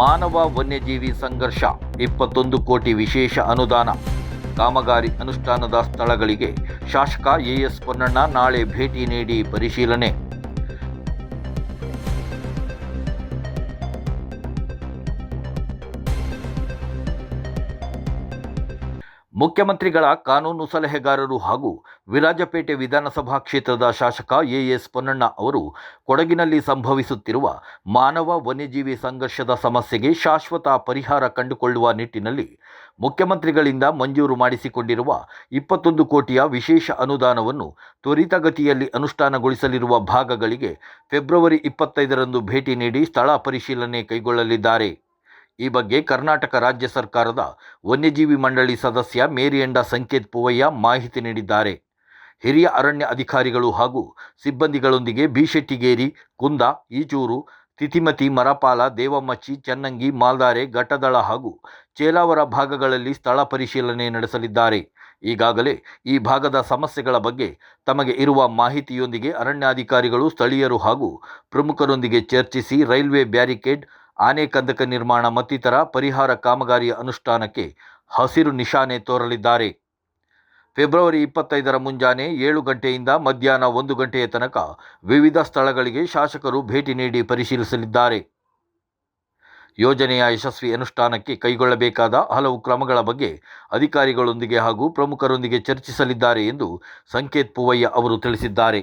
ಮಾನವ ವನ್ಯಜೀವಿ ಸಂಘರ್ಷ, ಇಪ್ಪತ್ತೊಂದು ಕೋಟಿ ವಿಶೇಷ ಅನುದಾನ. ಕಾಮಗಾರಿ ಅನುಷ್ಠಾನದ ಸ್ಥಳಗಳಿಗೆ ಶಾಸಕ ಎಎಸ್ ಪೊನ್ನಣ್ಣ ನಾಳೆ ಭೇಟಿ ನೀಡಿ ಪರಿಶೀಲನೆ. ಮುಖ್ಯಮಂತ್ರಿಗಳ ಕಾನೂನು ಸಲಹೆಗಾರರು ಹಾಗೂ ವಿರಾಜಪೇಟೆ ವಿಧಾನಸಭಾ ಕ್ಷೇತ್ರದ ಶಾಸಕ ಎಎಸ್ ಪೊನ್ನಣ್ಣ ಅವರು ಕೊಡಗಿನಲ್ಲಿ ಸಂಭವಿಸುತ್ತಿರುವ ಮಾನವ ವನ್ಯಜೀವಿ ಸಂಘರ್ಷದ ಸಮಸ್ಯೆಗೆ ಶಾಶ್ವತ ಪರಿಹಾರ ಕಂಡುಕೊಳ್ಳುವ ನಿಟ್ಟಿನಲ್ಲಿ ಮುಖ್ಯಮಂತ್ರಿಗಳಿಂದ ಮಂಜೂರು ಮಾಡಿಸಿಕೊಂಡಿರುವ ಇಪ್ಪತ್ತೊಂದು ಕೋಟಿಯ ವಿಶೇಷ ಅನುದಾನವನ್ನು ತ್ವರಿತಗತಿಯಲ್ಲಿ ಅನುಷ್ಠಾನಗೊಳಿಸಲಿರುವ ಭಾಗಗಳಿಗೆ ಫೆಬ್ರವರಿ ಇಪ್ಪತ್ತೈದರಂದು ಭೇಟಿ ನೀಡಿ ಸ್ಥಳ ಪರಿಶೀಲನೆ ಕೈಗೊಳ್ಳಲಿದ್ದಾರೆ. ಈ ಬಗ್ಗೆ ಕರ್ನಾಟಕ ರಾಜ್ಯ ಸರ್ಕಾರದ ವನ್ಯಜೀವಿ ಮಂಡಳಿ ಸದಸ್ಯ ಮೇರಿಯಂಡ ಸಂಕೇತ್ ಪೂವಯ್ಯ ಮಾಹಿತಿ ನೀಡಿದ್ದಾರೆ. ಹಿರಿಯ ಅರಣ್ಯ ಅಧಿಕಾರಿಗಳು ಹಾಗೂ ಸಿಬ್ಬಂದಿಗಳೊಂದಿಗೆ ಬಿಶೆಟ್ಟಿಗೇರಿ ಕುಂದ, ಈಚೂರು ತಿತಿಮತಿ ಮರಪಾಲ, ದೇವಮಚ್ಚಿ, ಚನ್ನಂಗಿ, ಮಾಲ್ದಾರೆ, ಘಟ್ಟದಳ ಹಾಗೂ ಚೇಲಾವರ ಭಾಗಗಳಲ್ಲಿ ಸ್ಥಳ ಪರಿಶೀಲನೆ ನಡೆಸಲಿದ್ದಾರೆ. ಈಗಾಗಲೇ ಈ ಭಾಗದ ಸಮಸ್ಯೆಗಳ ಬಗ್ಗೆ ತಮಗೆ ಇರುವ ಮಾಹಿತಿಯೊಂದಿಗೆ ಅರಣ್ಯಾಧಿಕಾರಿಗಳು, ಸ್ಥಳೀಯರು ಹಾಗೂ ಪ್ರಮುಖರೊಂದಿಗೆ ಚರ್ಚಿಸಿ ರೈಲ್ವೆ ಬ್ಯಾರಿಕೇಡ್ ಆನೆ ಕಂದಕ ನಿರ್ಮಾಣ ಮತ್ತಿತರ ಪರಿಹಾರ ಕಾಮಗಾರಿಯ ಅನುಷ್ಠಾನಕ್ಕೆ ಹಸಿರು ನಿಶಾನೆ ತೋರಲಿದ್ದಾರೆ. ಫೆಬ್ರವರಿ ಇಪ್ಪತ್ತೈದರ ಮುಂಜಾನೆ ಏಳು ಗಂಟೆಯಿಂದ ಮಧ್ಯಾಹ್ನ ಒಂದು ಗಂಟೆಯ ತನಕ ವಿವಿಧ ಸ್ಥಳಗಳಿಗೆ ಶಾಸಕರು ಭೇಟಿ ನೀಡಿ ಪರಿಶೀಲಿಸಲಿದ್ದಾರೆ. ಯೋಜನೆಯ ಯಶಸ್ವಿ ಅನುಷ್ಠಾನಕ್ಕೆ ಕೈಗೊಳ್ಳಬೇಕಾದ ಹಲವು ಕ್ರಮಗಳ ಬಗ್ಗೆ ಅಧಿಕಾರಿಗಳೊಂದಿಗೆ ಹಾಗೂ ಪ್ರಮುಖರೊಂದಿಗೆ ಚರ್ಚಿಸಲಿದ್ದಾರೆ ಎಂದು ಸಂಕೇತ್ ಪೂವಯ್ಯ ಅವರು ತಿಳಿಸಿದ್ದಾರೆ.